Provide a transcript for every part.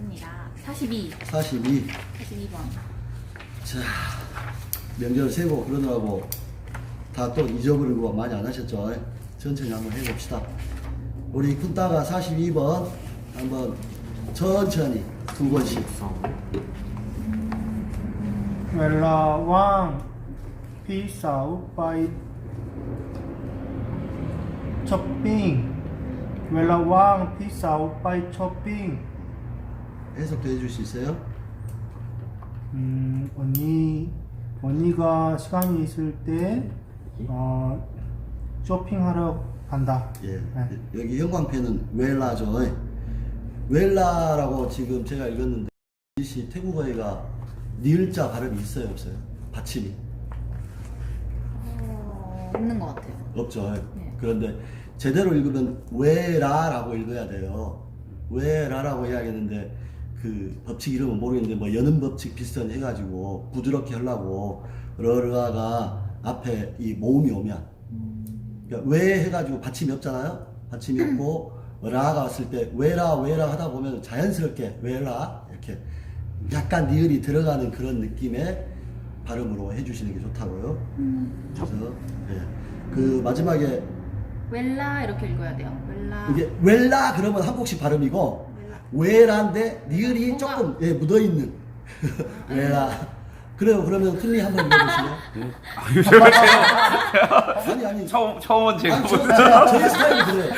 맞습니다. 42. 42. 42번. 자, 명절 세고 그러느라고 다 또 잊어버리고 많이 안 하셨죠? 천천히 한번 해봅시다. 우리 쿤따가 42번 한번 천천히 두 번씩. เวลาว่างพี่สาวไปช้อปปิ้งเวลาว่างพี่สาวไปช้อปปิ้ง 해석도 해줄 수 있어요? 음, 언니 언니가 시간이 있을 때 어, 쇼핑하러 간다. 예. 네. 여기 형광펜은 웰라죠. 웰라라고 지금 제가 읽었는데 이 태국어에가 니을자 발음이 있어요, 없어요? 받침이 어, 없는 것 같아요. 없죠. 네. 그런데 제대로 읽으면 웨라라고 읽어야 돼요. 웨라라고 해야겠는데 그 법칙 이름은 모르겠는데 뭐 여는 법칙 비슷한 해가지고 부드럽게 하려고 러르아가 앞에 이 모음이 오면 그러니까 왜 해가지고 받침이 없잖아요. 받침이 없고 라가 왔을 때 왜라 왜라 하다 보면 자연스럽게 왜라 이렇게 약간 니을이 들어가는 그런 느낌의 발음으로 해주시는 게 좋다고요. 그래서 예. 그 마지막에 웰라 이렇게 읽어야 돼요. 웰라. 이게 웰라 그러면 한국식 발음이고 웰라인데 니을이 뭔가- 조금 예, 묻어 있는 웰라. 그래요. 그러면 틀리 한번 읽어보시면. 아, 요즘에 아니 아니. 처음 처음은 제가 아니, 저, 저, 저희 스타일이 그래요.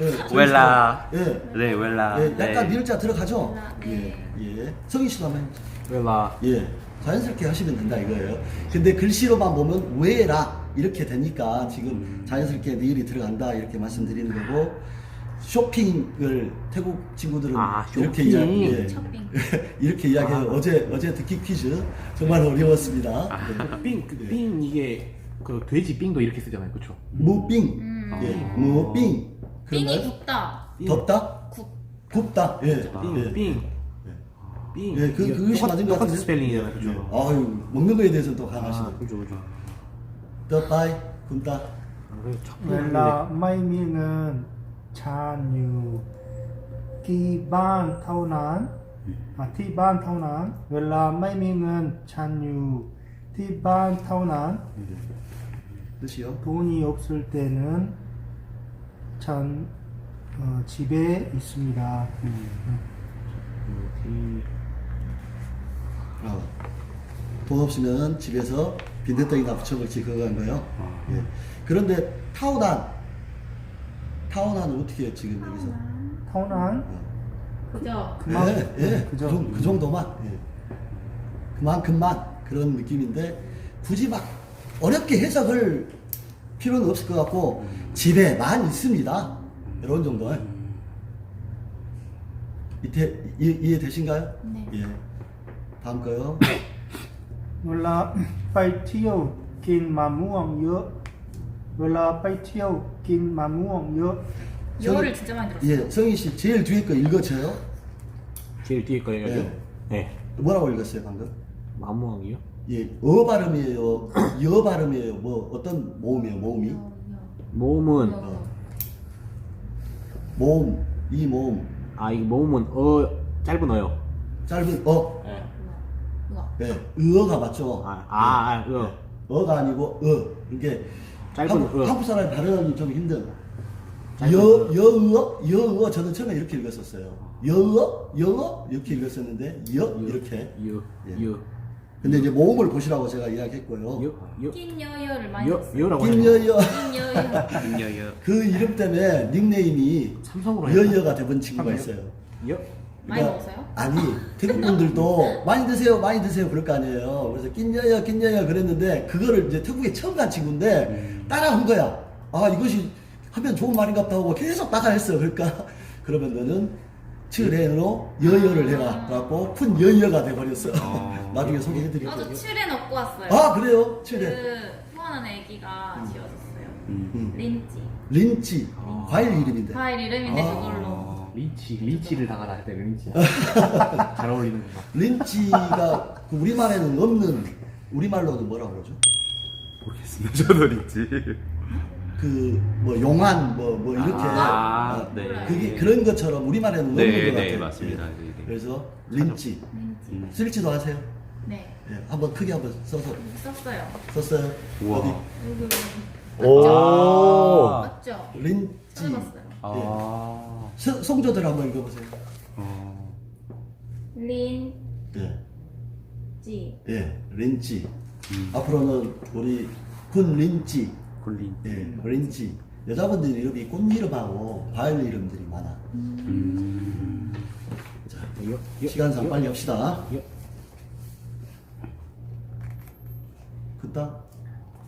예, 저희 웰라. 스타일. 예. 네 웰라. 예, 약간 네. 미을자 들어가죠? 예, 네. 예. 성희 씨도 한번 해보세요. 웰라. 예. 자연스럽게 하시면 된다 이거예요. 근데 글씨로만 보면 왜라 이렇게 되니까 지금 자연스럽게 니을이 들어간다 이렇게 말씀드리는 거고 쇼핑을 태국 친구들은 아, 이렇게 이야기 예. 쇼핑. 이렇게 이야기해요. 아. 어제 어제 듣기 퀴즈 정말 어려웠습니다. 아, 네. 그 네. 빙, 그 네. 이게 그 돼지 빙도 이렇게 쓰잖아요, 그렇죠? 무빙, 음. 예, 아. 무빙. 삥이 굽다. 덥다, 굽. 굽다, 예, 빙, 예. 예. 빙. 예, 그- 그것이 맞은 것 같은데. 스펠링이잖아, 그렇죠? 예. 아유 먹는 거에 대해서 또 아, 강하시네. 그죠, 그죠. 더빠이 굶다. 아, 그래서 자꾸 라, 마이미는 찬유기반 타오난 예. 아, 티반 타오난 웰라 마이밍은 찬유 티반 타오난 뜻이요? 돈이 없을 때는 찬 어, 집에 있습니다. 음. 어, 아, 돈 없으면 집에서 빈대떡이나 부쳐먹지 그거 한 거예요. 아. 예. 그런데 타오난 타오난은 어떻게 해요, 지금 여기서? 타오난 그죠? 그만 예, 예. 네, 그, 그죠. 정, 그 정도만. 예. 그만큼만 그런 느낌인데 굳이 막 어렵게 해석을 필요는 없을 것 같고 집에만 있습니다. 이런 정도. 이해, 이해, 이해되신가요? 네. 예. 다음 거요. เวลาไปเที่ยวกินมะม่วงเยอะ เวลาไปเที่ยว 긴 만우엉 여 여를 진짜 많이 들었어요. 예, 성희 씨 제일 뒤에 거 읽어줘요. 제일 뒤에 거예요. 네. 예. 네. 뭐라고 읽었어요 방금? 마무왕이요? 예, 어 발음이에요, 여 발음이에요. 뭐 어떤 모음이에요? 모음이? 모음은 어. 모음, 이 모음, 아이 모음은 어 짧은 어요. 짧은 어. 네. 예. 예, 어가 맞죠? 아, 아, 아, 예. 어. 어가 아니고 어. 이게 짧은 한국, 어. 한국 사람이 발음하기 좀 힘든. 여, 어. 여의어, 여의어 저는 처음에 이렇게 읽었었어요. 여의어, 여어 이렇게 읽었었는데 여 이렇게. 여, 예. 여, 근데 이제 모음을 보시라고 제가 이야기했고요. 여, 여, 낀 여여를 많이 여. 여라고. 김여여 낀 여여. 인여여. 그 이름 때문에 닉네임이 삼성으로. 여여가 돼본 친구가. 있어요. 여, 많이 그러니까 먹었어요? 아니 태국 분들도 많이 드세요 많이 드세요 그럴 거 아니에요 그래서 낀여여 낀여여 그랬는데 그거를 이제 태국에 처음 간 친구인데 음. 따라한 거야 아 이것이 하면 좋은 말인가 보다 하고 계속 따라했어 그러니까 그러면 너는 칠렌으로 여여를 해라 그래갖고 푼 여여가 돼버렸어 어. 나중에 저도 소개해드릴게요 칠렌 얻고 왔어요. 아 그래요 칠렌 그 소원하는 애기가 지어줬어요. 음. 린지. 린치 아. 과일 이름인데 과일 이름인데 아. 그걸로. 리치, 리치를 당하다 할때 리치. 잘 어울리는구나. 린치가 그 우리말에는 없는 우리말로는 뭐라고 그러죠? 모르겠습니다. 저도 있지. 그 뭐 용안 뭐 뭐 이렇게 아, 어, 네. 그게 그런 것처럼 우리말에는 네, 없는 것 네, 같아요. 맞습니다. 예. 네, 네. 그래서 린치 린지. 음. 쓸지도 하세요. 네. 예, 한번 크게 한번 써서 썼어요. 썼어요. 우와. 어디? 여기 오. 아. 맞죠? 린치. 써봤어요. 아. 서- 성조들 한번 읽어보세요. 어. 린지. 예, 예, 린치. 음. 앞으로는 우리 군 린치, 굴린. 예, 린치. 여자분들 이름이 꽃 이름하고 과일 이름들이 많아. 음. 자, 시간상 빨리 합시다. 그다?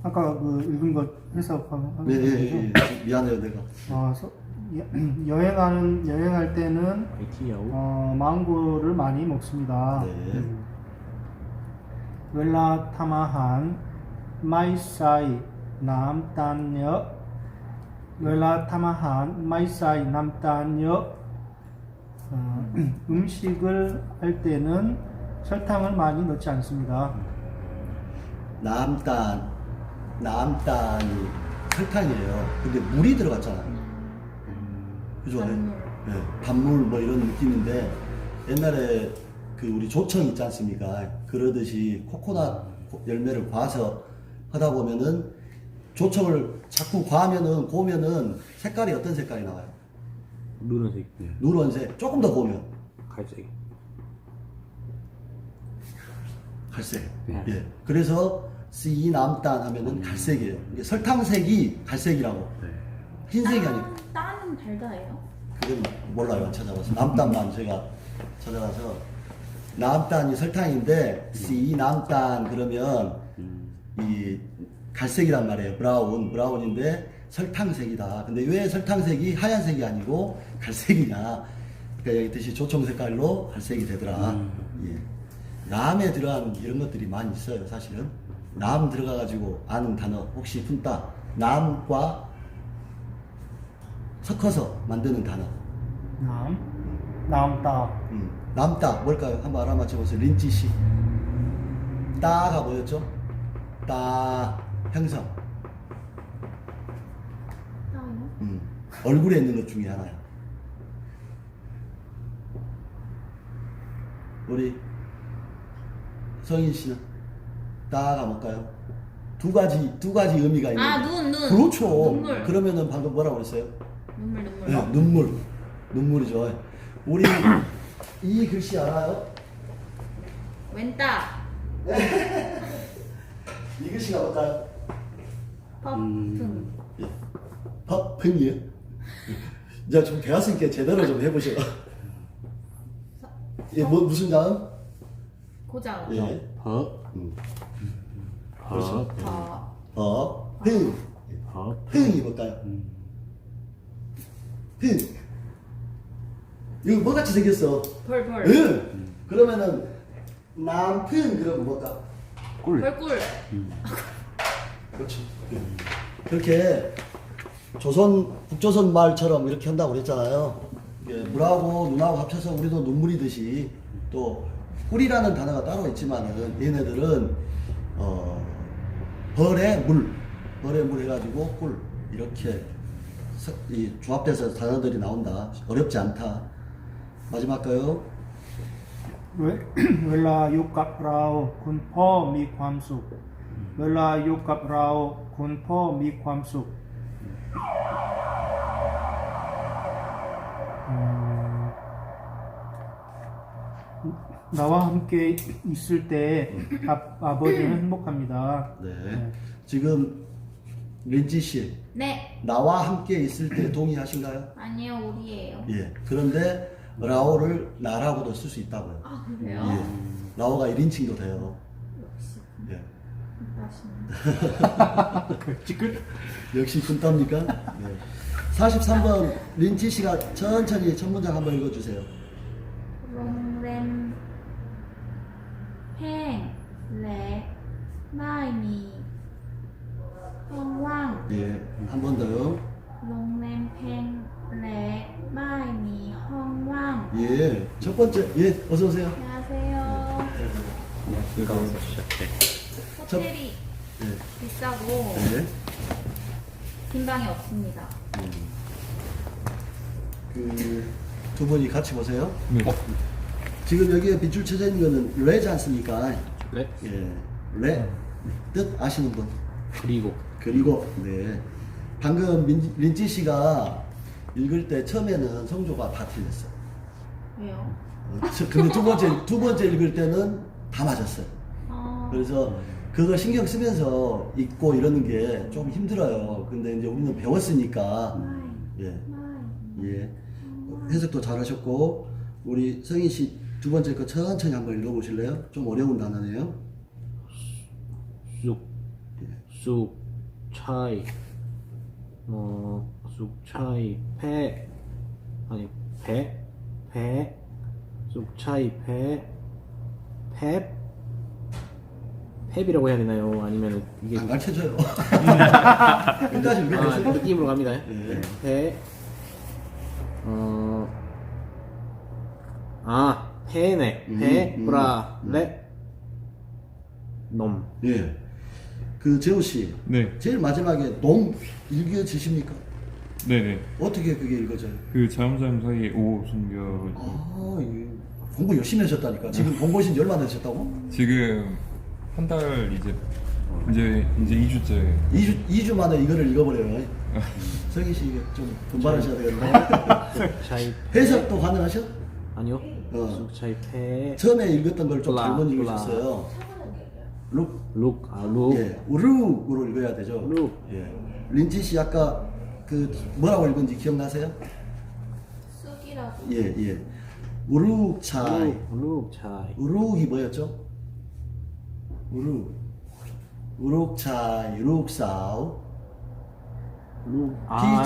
아까 그 읽은 것 해석하는 네, 예, 거죠? 예, 예. 미안해요, 내가. 어, 서- 여- 여행하는 여행할 때는 어, 망고를 많이 먹습니다. 네. 음. 웰라 타마한 마이사이 남단녀 웰라 타마한 마이사이 남단녀 어, 음식을 할 때는 설탕을 많이 넣지 않습니다. 남단, 남단이 설탕이에요. 근데 물이 들어갔잖아요. 그죠? 단물. 예, 단물 뭐 이런 느낌인데 옛날에 그 우리 조청 있지 않습니까? 그러듯이 코코넛 열매를 과서 하다 보면은 조청을 자꾸 과하면은 고면은 색깔이 어떤 색깔이 나와요? 노란색. 네. 누런색. 조금 더 고면 갈색. 갈색. 네. 예. 그래서 C 남단 하면은 갈색이에요. 이게 설탕색이 갈색이라고. 네. 흰색이 아니고. 딴, 딴은 달다예요? 그건 몰라요. 찾아봐서. 남단만 제가 찾아가서. 남단이 설탕인데, C 남단 그러면 이 갈색이란 말이에요. 브라운, 브라운인데 설탕색이다. 근데 왜 설탕색이 하얀색이 아니고 갈색이냐. 그러니까 여기 뜻이 조청 색깔로 갈색이 되더라. 예. 남에 들어가는 이런 것들이 많이 있어요, 사실은. 남 들어가가지고 아는 단어 혹시 푼다. 남과 섞어서 만드는 단어. 남 남다 음, 남따 뭘까요? 한번 알아맞혀 보세요. 린지 씨. 따가 뭐였죠? 따 형성. 음, 얼굴에 있는 것 중에 하나야. 우리 성인 씨는 따가 뭘까요? 두 가지 두 가지 의미가 있는데. 아, 눈, 눈. 그렇죠. 눈물. 그러면은 방금 뭐라고 그랬어요? 눈물, 눈물. 네, 눈물. 눈물이죠. 우리 이 글씨 알아요? 왼따. 이 글씨가 뭘까요? 예. 퍼풍이요? 이제 좀 배웠으니까 제대로 좀 해보셔. 예, 뭐 무슨 다음? 고장. 예. 버. 음. 더. 어, 흥. 버. 흥이 뭘까요? 흥. 이거 뭐같이 생겼어? 벌, 벌. 응. 그러면은 남풍 그러면 뭘까? 꿀. 벌꿀. 그렇죠. 예. 그렇게 조선 북조선 말처럼 이렇게 한다고 그랬잖아요. 예, 물하고 눈하고 합쳐서 우리도 눈물이듯이 또 꿀이라는 단어가 따로 있지만은 얘네들은 어 벌에 물, 벌에 물 해가지고 꿀 이렇게 서- 이 조합돼서 단어들이 나온다. 어렵지 않다. 마지막 가요. เว เวลาอยู่กับเราคุณพ่อมีความสุข เวลาอยู่กับเราคุณพ่อมีความสุข음, 나와 함께 있을 때 아, 아버지는 행복합니다. 네. 지금 린지 씨 네. 나와 함께 있을 때 동의하신가요? 아니요, 우리예요. 예. 그런데 라오를 나라고도 쓸 수 있다고요. 아, 그래요? 예. 라오가 1인칭도 돼요. 역시. 예. 맛있네. 역시 군답니까? 예. 43번 린치 씨가 천천히 첫 문장 한번 읽어주세요. 롱렘 팽, 레, 마이미, 헝왕. 예. 한 번 더요. 롱렘 헝왕. 예. 첫 번째. 예. 어서 오세요. 안녕하세요. 호텔이 예. 비싸고 예. 긴 방이 없습니다. 그두 분이 같이 보세요. 네. 지금 여기에 빗줄 쳐져 있는 거는 레지 않습니까? 네. 예, 레. 뜻 아시는 분? 그리고 그리고 네 방금 민, 린지 씨가 읽을 때 처음에는 성조가 다 틀렸어. 왜요? 어, 저- 근데 두 번째 두 번째 읽을 때는 다 맞았어요. 아, 그래서 그거 신경 쓰면서 읽고 이러는 게 좀 힘들어요. 근데 이제 우리는 배웠으니까 마이, 예, 마이. 예 해석도 잘하셨고 우리 성인 씨두 번째 거 천천히 한번 읽어보실래요? 좀 어려운 단어네요. 쑥, 쑥, 차이, 어, 쑥, 차이, 배, 아니, 배, 배, 쑥, 차이, 배, 펩, 펩이라고 해야 되나요? 아니면 이게 안 가르쳐줘요. 끝까지 아. 느낌으로 갑니다. 예. 배, 어, 아, 페네, 음, 페, 음, 브라, 레, 놈. 예. 그 재호 씨, 네, 제일 마지막에 농 읽어지십니까? 네네. 어떻게 그게 읽어져요? 그 자음자음 사이에 오 숨겨 아, 이게 공부 열심히 하셨다니까. 지금 공부하신 지 얼마나 되셨다고? 지금 한 달 이제 이제 이제 2주째 2주, 2주 만에 이거를 읽어버려요. 성희 씨 이게 좀 분발하셔야 되겠네. 차이, 해석도 가능하셔? 아니요. 어. 페, 처음에 읽었던 걸 좀 블라, 잘못. 읽으셨어요. 룩, 룩, 아, 룩. 예, 우르으로 읽어야 되죠. 룩. 예. 린지 씨 아까 그 뭐라고 읽은지 기억나세요? 쑥이라고. 예, 예. 우룩 차이. 룩, 룩, 차이. 우룩이 뭐였죠? 우룩. 우룩 차이, 우룩 싸우. 룩, 기